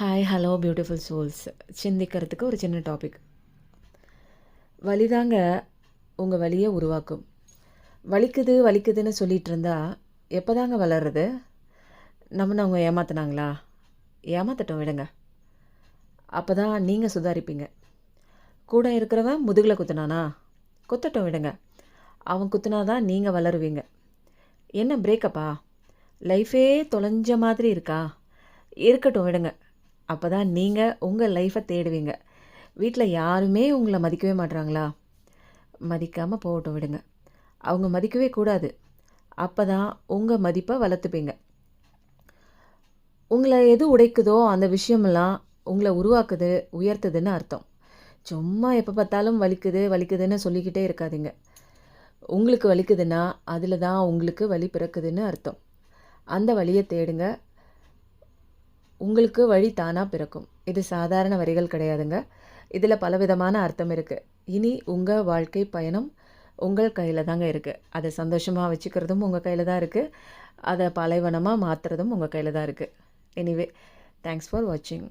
Hi hello beautiful souls சிந்திக்கிறதுக்கு ஒரு சின்ன டாபிக் வலிதாங்க உங்கள் வலியை உருவாக்கும். வலிக்குது வலிக்குதுன்னு சொல்லிகிட்டு இருந்தா எப்போதாங்க வளர்றது? நம்மளை அவங்க ஏமாத்தினாங்களா? ஏமாத்தட்டும் விடுங்க. அப்போ தான் நீங்கள் சுதாரிப்பீங்க. கூட இருக்கிறவன் முதுகில் குத்துனானா? குத்தட்டும் விடுங்க. அவன் குத்துனாதான் நீங்கள் வளருவீங்க. என்ன பிரேக்கப்பா லைஃபே தொலைஞ்ச மாதிரி இருக்கா? இருக்கட்டும் விடுங்க. அப்போ தான் நீங்கள் உங்கள் லைஃப்பை தேடுவீங்க. வீட்டில் யாருமே உங்களை மதிக்கவே மாட்றாங்களா? மதிக்காமல் போகட்டும் விடுங்க. அவங்க மதிக்கவே கூடாது. அப்போ தான் உங்கள் மதிப்பை வளர்த்துப்பீங்க. உங்களை எது உடைக்குதோ அந்த விஷயமெல்லாம் உங்களை உருவாக்குது உயர்த்துதுன்னு அர்த்தம். சும்மா எப்போ பார்த்தாலும் வலிக்குது வலிக்குதுன்னு சொல்லிக்கிட்டே இருக்காதீங்க. உங்களுக்கு வலிக்குதுன்னா அதில் தான் உங்களுக்கு வலி பிறக்குதுன்னு அர்த்தம். அந்த வழியை தேடுங்க. உங்களுக்கு வழி தானாக பிறக்கும். இது சாதாரண வரிகள் கிடையாதுங்க. இதில் பலவிதமான அர்த்தம் இருக்குது இனி உங்கள் வாழ்க்கை பயணம் உங்கள் கையில் தாங்க இருக்குது அதை சந்தோஷமாக வச்சுக்கிறதும் உங்கள் கையில் தான் இருக்குது அதை பாலைவனமாக மாற்றுறதும் உங்கள் கையில் தான் இருக்குது எனிவே தேங்க்ஸ் ஃபார் வாட்சிங்